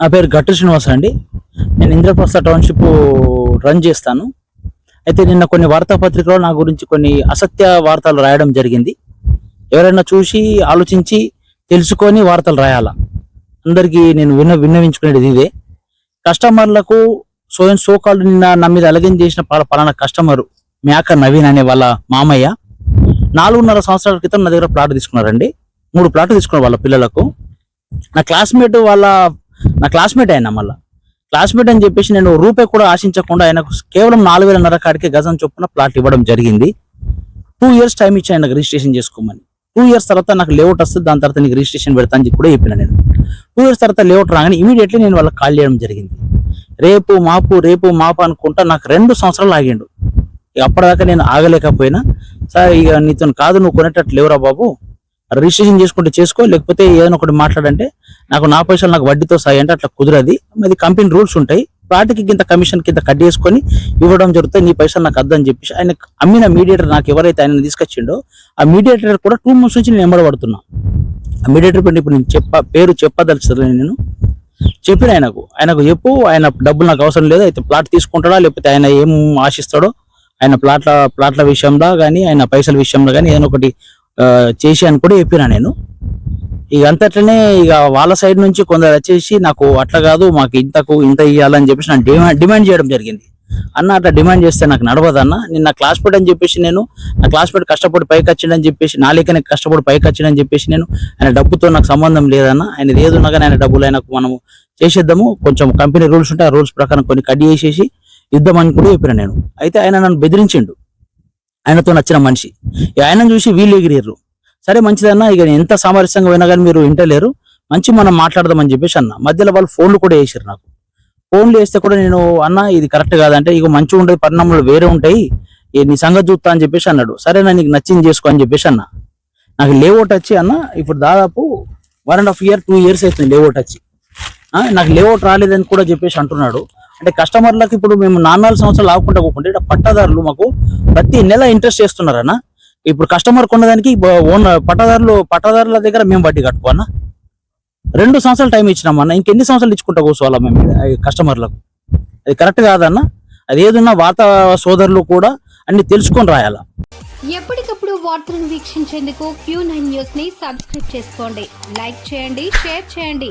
నా పేరు గట్టు శ్రీనివాస్ అండి. నేను ఇంద్రప్రస్థ టౌన్షిప్ రన్ చేస్తాను. అయితే నిన్న కొన్ని వార్తాపత్రికలో నా గురించి కొన్ని అసత్య వార్తలు రాయడం జరిగింది. ఎవరైనా చూసి ఆలోచించి తెలుసుకొని వార్తలు రాయాలా? అందరికీ నేను విన్న విన్నవించుకునేది ఇదే. కస్టమర్లకు స్వయం సోకాలు నిన్న నా మీద అలగం చేసిన పలానా కస్టమర్ మేక నవీన్ అనే వాళ్ళ మామయ్య నాలుగున్నర సంవత్సరాల క్రితం నా దగ్గర ప్లాట్ తీసుకున్నారండి. మూడు ప్లాట్లు తీసుకున్నారు వాళ్ళ పిల్లలకు. నా క్లాస్మేట్ వాళ్ళ నా క్లాస్మేట్ ఆయన మళ్ళా. క్లాస్మేట్ అని చెప్పేసి నేను రూపాయి కూడా ఆశించకుండా ఆయనకు కేవలం నాలుగు వేలన్నర కాడికి గజం చొప్పున ప్లాట్ ఇవ్వడం జరిగింది. టూ ఇయర్స్ టైం ఇచ్చి ఆయనకు రిజిస్ట్రేషన్ చేసుకోమని. టూ ఇయర్స్ తర్వాత నాకు లేఅవుట్ వస్తుంది దాని తర్వాత నీకు రిజిస్ట్రేషన్ పెడతా అని చెప్పి కూడా చెప్పిన నేను. టూ ఇయర్స్ తర్వాత లేఅవుట్ రాగానే ఇమీడియట్లీ నేను వాళ్ళకి కాల్ చేయడం జరిగింది. రేపు మాపు రేపు మాపు అనుకుంటా నాకు రెండు సంవత్సరాలు ఆగిండు. ఇక అప్పటిదాకా నేను ఆగలేకపోయినా. సార్ ఇక నీతో కాదు నువ్వు కొనేటట్టు లేవురా బాబు. రిజిస్ట్రేషన్ చేసుకుంటే చేసుకో లేకపోతే ఏదైనా ఒకటి మాట్లాడంటే నాకు నా పైసలు నాకు వడ్డీతో సాయి అంటే అట్లా కుదరది. అది కంపెనీ రూల్స్ ఉంటాయి. వాటికి కింద కమిషన్ కింద కట్ చేసుకొని ఇవ్వడం జరుగుతుంది. నీ పైసలు నాకు అద్దని చెప్పేసి ఆయన అమ్మిన మీడియేటర్ నాకు ఎవరైతే ఆయన తీసుకొచ్చిండో ఆ మీడియేటర్ కూడా టూ మంత్స్ నుంచి నేను ఎంబడబడుతున్నా ఆ మీడియేటర్ పైన ఇప్పుడు నేను చెప్ప పేరు చెప్పదలుచుతాను నేను. చెప్పిన ఆయనకు. ఆయనకు చెప్పు ఆయన డబ్బులు నాకు అవసరం లేదు. అయితే ప్లాట్ తీసుకుంటాడా లేకపోతే ఆయన ఏం ఆశిస్తాడో ఆయన ప్లాట్ల ప్లాట్ల విషయంలో కానీ ఆయన పైసల విషయంలో కానీ ఏదైనా ఒకటి చేసి అని కూడా చెప్పిన నేను. ఇక అంతట్లనే ఇక వాళ్ళ సైడ్ నుంచి కొందరు వచ్చేసి నాకు అట్లా కాదు మాకు ఇంతకు ఇంత ఇవ్వాలని చెప్పేసి నాకు డిమాండ్ డిమాండ్ చేయడం జరిగింది. అన్న అట్లా డిమాండ్ చేస్తే నాకు నడవదన్న. నేను నా క్లాస్మేట్ అని చెప్పేసి నేను నా క్లాస్మేట్ కష్టపడి పైకి వచ్చిండని చెప్పేసి నా లేకనే కష్టపడి పైకి వచ్చిండని చెప్పేసి నేను ఆయన డబ్బుతో నాకు సంబంధం లేదన్న. ఆయన ఏదున్నా కానీ ఆయన డబ్బులు ఆయనకు మనము చేసేద్దాము. కొంచెం కంపెనీ రూల్స్ ఉంటాయి ఆ రూల్స్ ప్రకారం కొన్ని కట్ చేసేసి ఇద్దామని కూడా చెప్పిన నేను. అయితే ఆయన నన్ను బెదిరించిండు. ఆయనతో నచ్చిన మనిషి. ఇక ఆయనను చూసి వీళ్ళు ఎగిరేరు సరే మంచిదన్నా ఇక ఎంత సామరస్యంగా పోయినా కానీ మీరు వింటలేరు మంచి మనం మాట్లాడదామని చెప్పేసి అన్న. మధ్యలో వాళ్ళు ఫోన్లు కూడా వేసారు నాకు. ఫోన్లు వేస్తే కూడా నేను అన్న ఇది కరెక్ట్ కాదంటే ఇక మంచిగా ఉండేది పరిణామాలు వేరే ఉంటాయి. నీ సంగతి చూస్తా అని చెప్పేసి అన్నాడు. సరే నా నీకు నచ్చింది చేసుకో అని చెప్పేసి అన్న. నాకు లేఅవుట్ వచ్చి అన్న ఇప్పుడు దాదాపు one and half year two years అవుతుంది లేఅవుట్ వచ్చి ఆ, నాకు లేఅవుట్ రాలేదని కూడా చెప్పేసి అంటున్నాడు. అంటే కస్టమర్లకు ఇప్పుడు మేము నాలుగు సంవత్సరాలు ఆగకుండా పోకుండా ఇక్కడ పట్టాదారులు మాకు ప్రతి నెల ఇంట్రెస్ట్ చేస్తున్నారన్న. ఇప్పుడు కస్టమర్ కొన్నదానికి ఓనర్ పట్టాదారులు పట్టాదారుల దగ్గర మేము వడ్డీ కట్టుకోనా రెండు సంవత్సరాలు టైం ఇచ్చినామన్న ఇంకెన్ని సంవత్సరాలు ఇచ్చుకుంటా కూర్చోవాలా మేము కస్టమర్లకు? అది కరెక్ట్ కాదన్న. అది ఏదన్నా వాత సోదరులు కూడా అన్ని తెలుసుకొని రాయాలా. ఎప్పటికప్పుడు వార్తలను వీక్షించేందుకు క్యూ నైన్ న్యూస్ని సబ్స్క్రైబ్ చేసుకోండి. లైక్ చేయండి షేర్ చేయండి.